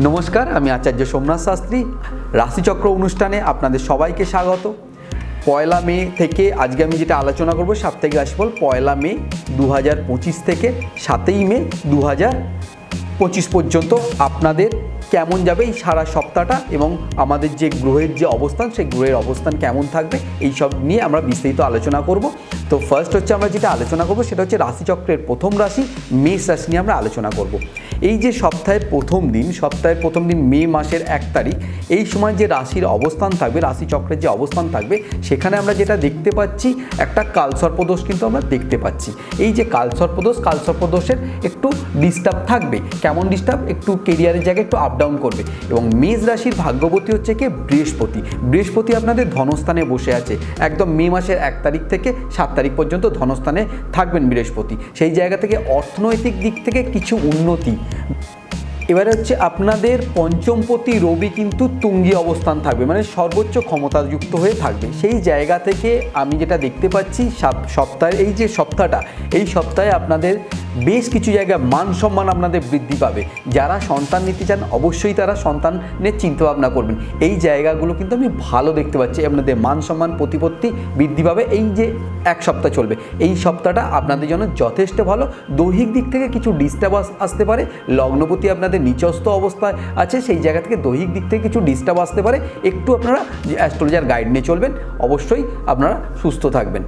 নমস্কার, আমি আচার্য সোমনাথ শাস্ত্রী। রাশিচক্র অনুষ্ঠানে আপনাদের সবাইকে স্বাগত। পয়লা মে থেকে আজকে আমি যেটা আলোচনা করব, সাপ্তাহিক রাশিফল পয়লা মে দু হাজার পঁচিশ থেকে সাতই মে দু পঁচিশ পর্যন্ত আপনাদের কেমন যাবে এই সারা সপ্তাহটা এবং আমাদের যে গ্রহের যে অবস্থান, সেই গ্রহের অবস্থান কেমন থাকবে এই সব নিয়ে আমরা বিস্তারিত আলোচনা করব। তো ফার্স্ট হচ্ছে আমরা যেটা আলোচনা করব, সেটা হচ্ছে রাশিচক্রের প্রথম রাশি, মেষ রাশি নিয়ে আমরা আলোচনা করব। এই যে সপ্তাহের প্রথম দিন, সপ্তাহের প্রথম দিন মে মাসের এক তারিখ, এই সময় যে রাশির অবস্থান থাকবে রাশিচক্রের যে অবস্থান থাকবে, সেখানে আমরা যেটা দেখতে পাচ্ছি, একটা কালসর্পদোষ কিন্তু আমরা দেখতে পাচ্ছি। এই যে কালসর্পদোষ কালসর্পদোষের একটু ডিস্টার্ব থাকবে। কেমন ডিস্টার্ব একটু কেরিয়ারের জায়গায় একটু আপ ডাউন করবে। এবং মেষ রাশির ভাগ্যবতী হচ্ছে কি? বৃহস্পতি। বৃহস্পতি আপনাদের ধনস্থানে বসে আছে। একদম মে মাসের এক তারিখ থেকে সাত তারিখ পর্যন্ত ধনস্থানে থাকবেন বৃহস্পতি। সেই জায়গা থেকে অর্থনৈতিক দিক থেকে কিছু উন্নতি। এবারে হচ্ছে আপনাদের পঞ্চমপতি রবি কিন্তু তুঙ্গি অবস্থান থাকবে মানে সর্বোচ্চ ক্ষমতাযুক্ত হয়ে থাকবে। সেই জায়গা থেকে আমি যেটা দেখতে পাচ্ছি, সাপ- সপ্তাহের এই যে সপ্তাহটা, এই সপ্তাহে আপনাদের বেশ কিছু জায়গায় মান সম্মান আপনাদের বৃদ্ধি পাবে। যারা সন্তান নিতে চান, অবশ্যই তারা সন্তানের চিন্তাভাবনা করবেন। এই জায়গাগুলো কিন্তু আমি ভালো দেখতে পাচ্ছি, আপনাদের মান সম্মান প্রতিপত্তি বৃদ্ধি পাবে। এই যে এক সপ্তাহ চলবে, এই সপ্তাহটা আপনাদের জন্য যথেষ্ট ভালো। দৈহিক দিক থেকে কিছু ডিস্টার্ব আসতে পারে, লগ্নপতি আপনাদের নিচস্থ অবস্থায় আছে, সেই জায়গা থেকে দৈহিক দিক থেকে কিছু ডিস্টার্ব আসতে পারে। একটু আপনারা অ্যাস্ট্রোলজার গাইড নিয়ে চলবেন, অবশ্যই আপনারা সুস্থ থাকবেন।